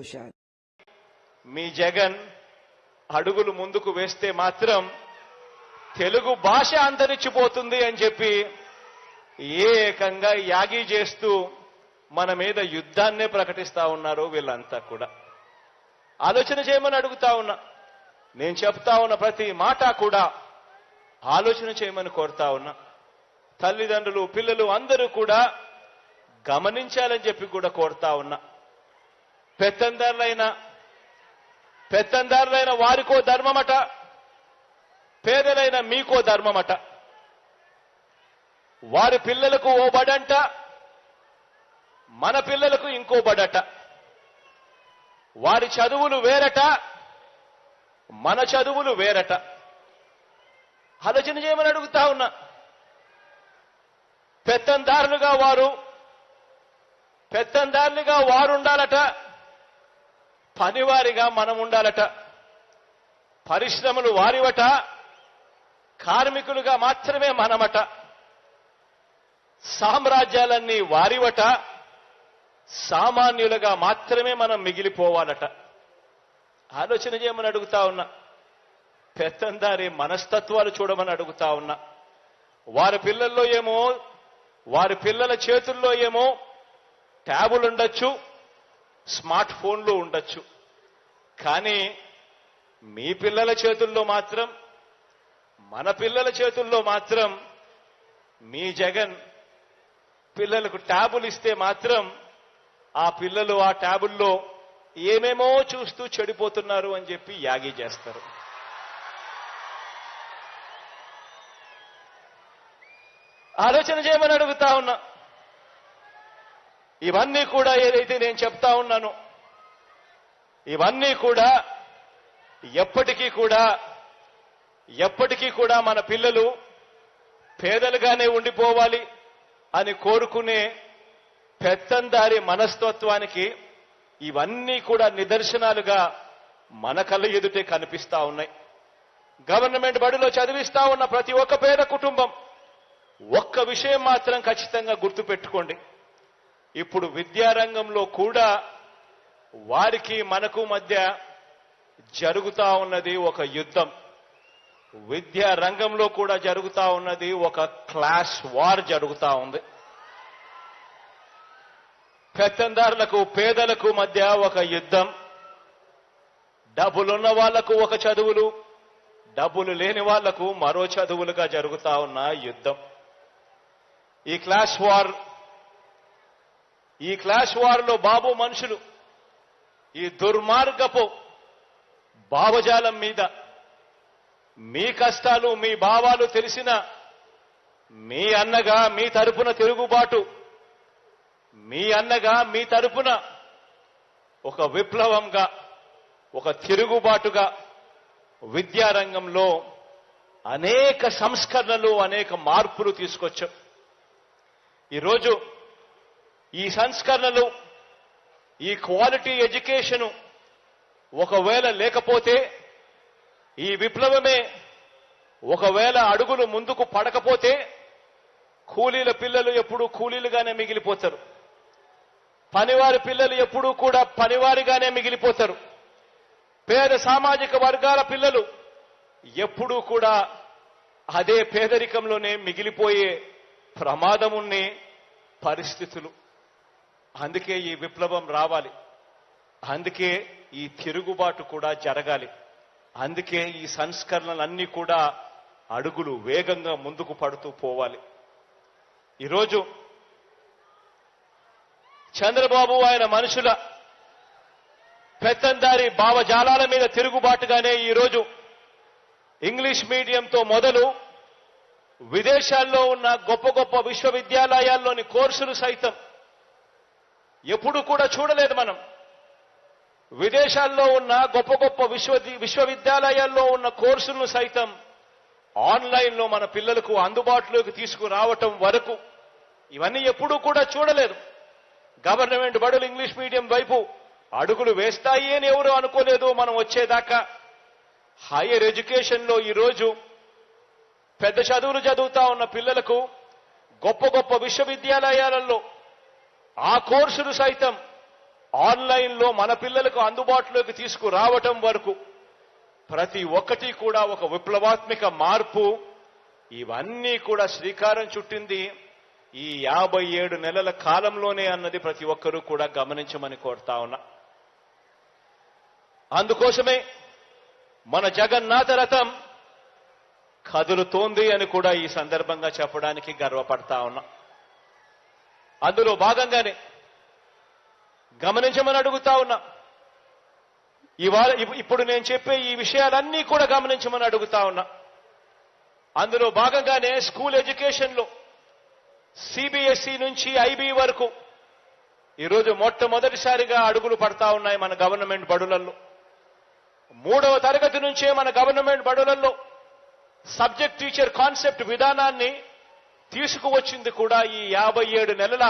పోశారు. మీ జగన్ అడుగులు ముందుకు వేస్తే మాత్రం తెలుగు భాష అంతరించిపోతుంది అని చెప్పి ఏకంగా యాగి చేస్తూ మన మీద యుద్ధాన్నే ప్రకటిస్తా ఉన్నారు వీళ్ళంతా కూడా. ఆలోచన చేయమని అడుగుతా ఉన్నా. నేను చెప్తా ఉన్న ప్రతి మాట కూడా ఆలోచన చేయమని కోరుతా ఉన్నా. తల్లిదండ్రులు పిల్లలు అందరూ కూడా గమనించాలని చెప్పి కూడా కోరుతా ఉన్నా. పెత్తందారులైన పెత్తందారులైన వారికో ధర్మమట పేదలైన మీకో ధర్మమట. వారి పిల్లలకు ఓ బడంట మన పిల్లలకు ఇంకో బడట. వారి చదువులు వేరట మన చదువులు వేరట. ఆలోచన చేయమని అడుగుతా ఉన్నా. పెత్తందారులుగా వారు పెత్తందారులుగా వారుండాలట పనివారిగా మనం ఉండాలట. పరిశ్రమలు వారివట కార్మికులుగా మాత్రమే మనమట. సామ్రాజ్యాలన్నీ వారివట సామాన్యులుగా మాత్రమే మనం మిగిలిపోవాలట. ఆలోచన చేయమని అడుగుతా ఉన్నా. పెత్తందారి మనస్తత్వాలు చూడమని అడుగుతా ఉన్నా. వారి పిల్లల్లో ఏమో వారి పిల్లల చేతుల్లో ఏమో ట్యాబులు ఉండొచ్చు స్మార్ట్ ఫోన్లు ఉండొచ్చు. కానీ మీ పిల్లల చేతుల్లో మాత్రం మన పిల్లల చేతుల్లో మాత్రం మీ జగన్ పిల్లలకు ట్యాబులు ఇస్తే మాత్రం ఆ పిల్లలు ఆ ట్యాబుల్లో ఏమేమో చూస్తూ చెడిపోతున్నారు అని చెప్పి యాగి చేస్తారు. ఆలోచన చేయమని అడుగుతా ఉన్నా. ఇవన్నీ కూడా ఏదైతే నేను చెప్తా ఉన్నానో ఇవన్నీ కూడా ఎప్పటికీ కూడా ఎప్పటికీ కూడా మన పిల్లలు పేదలుగానే ఉండిపోవాలి అని కోరుకునే పెత్తందారి మనస్తత్వానికి ఇవన్నీ కూడా నిదర్శనాలుగా మన కళ్ళ ఎదుటే కనిపిస్తా ఉన్నాయి. గవర్నమెంట్ బడిలో చదివిస్తా ఉన్న ప్రతి ఒక్క పేద కుటుంబం ఒక్క విషయం మాత్రం ఖచ్చితంగా గుర్తుపెట్టుకోండి. ఇప్పుడు విద్యారంగంలో కూడా వారికి మనకు మధ్య జరుగుతా ఉన్నది ఒక యుద్ధం. విద్యా రంగంలో కూడా జరుగుతా ఉన్నది ఒక క్లాస్ వార్ జరుగుతా ఉంది. పెత్తందారులకు పేదలకు మధ్య ఒక యుద్ధం. డబ్బులున్న వాళ్ళకు ఒక చదువులు. డబ్బులు లేని వాళ్ళకు మరో చదువులుగా జరుగుతా ఉన్న యుద్ధం. ఈ క్లాస్ వార్ ఈ క్లాస్ వార్లో బాబు మనుషులు. ఈ దుర్మార్గపు భావజాలం మీద మీ కష్టాలు మీ భావాలు తెలిసిన మీ అన్నగా మీ తరపున తిరుగుబాటు మీ అన్నగా మీ తరపున ఒక విప్లవంగా ఒక తిరుగుబాటుగా విద్యారంగంలో అనేక సంస్కరణలు అనేక మార్పులు తీసుకొచ్చాం. ఈరోజు ఈ సంస్కరణలు ఈ క్వాలిటీ ఎడ్యుకేషను ఒకవేళ లేకపోతే ఈ విప్లవమే ఒకవేళ అడుగులు ముందుకు పడకపోతే కూలీల పిల్లలు ఎప్పుడూ కూలీలుగానే మిగిలిపోతారు. పనివారి పిల్లలు ఎప్పుడూ కూడా పనివారిగానే మిగిలిపోతారు. పేద సామాజిక వర్గాల పిల్లలు ఎప్పుడూ కూడా అదే పేదరికంలోనే మిగిలిపోయే ప్రమాదమున్నే పరిస్థితులు. అందుకే ఈ విప్లవం రావాలి. అందుకే ఈ తిరుగుబాటు కూడా జరగాలి. అందుకే ఈ సంస్కరణలన్నీ కూడా అడుగులు వేగంగా ముందుకు పడుతూ పోవాలి. ఈరోజు చంద్రబాబు ఆయన మనుషుల పెత్తందారి భావజాలాల మీద తిరుగుబాటుగానే ఈరోజు ఇంగ్లీష్ మీడియంతో మొదలు విదేశాల్లో ఉన్న గొప్ప గొప్ప విశ్వవిద్యాలయాల్లోని కోర్సులు సైతం ఎప్పుడు కూడా చూడలేదు మనం. విదేశాల్లో ఉన్న గొప్ప గొప్ప విశ్వ విశ్వవిద్యాలయాల్లో ఉన్న కోర్సులను సైతం ఆన్లైన్లో మన పిల్లలకు అందుబాటులోకి తీసుకురావటం వరకు ఇవన్నీ ఎప్పుడూ కూడా చూడలేదు. గవర్నమెంట్ బడులు ఇంగ్లీష్ మీడియం వైపు అడుగులు వేస్తాయి అని ఎవరు అనుకోలేదు మనం వచ్చేదాకా. హైయర్ ఎడ్యుకేషన్లో ఈరోజు పెద్ద చదువులు చదువుతా ఉన్న పిల్లలకు గొప్ప గొప్ప విశ్వవిద్యాలయాలలో ఆ కోర్సులు సైతం ఆన్లైన్లో మన పిల్లలకు అందుబాటులోకి తీసుకురావటం వరకు ప్రతి ఒక్కటి కూడా ఒక విప్లవాత్మక మార్పు. ఇవన్నీ కూడా శ్రీకారం చుట్టింది ఈ యాభై ఏడు నెలల కాలంలోనే అన్నది ప్రతి ఒక్కరూ కూడా గమనించమని కోరుతా ఉన్నా. అందుకోసమే మన జగన్నాథ రథం కదులుతోంది అని కూడా ఈ సందర్భంగా చెప్పడానికి గర్వపడతా ఉన్నా. అందులో భాగంగానే గమనించమని అడుగుతా ఉన్నా. ఇవాళ ఇప్పుడు నేను చెప్పే ఈ విషయాలన్నీ కూడా గమనించమని అడుగుతా ఉన్నా. అందులో భాగంగానే స్కూల్ ఎడ్యుకేషన్లో సిబిఎస్ఈ నుంచి ఐబీ వరకు ఈరోజు మొట్టమొదటిసారిగా అడుగులు పడతా ఉన్నాయి మన గవర్నమెంట్ బడులలో మూడవ తరగతి నుంచే మన గవర్నమెంట్ బడులలో సబ్జెక్ట్ టీచర్ కాన్సెప్ట్ విధానాన్ని తీసుకువచ్చింది కూడా ఈ యాభై ఏడు నెలల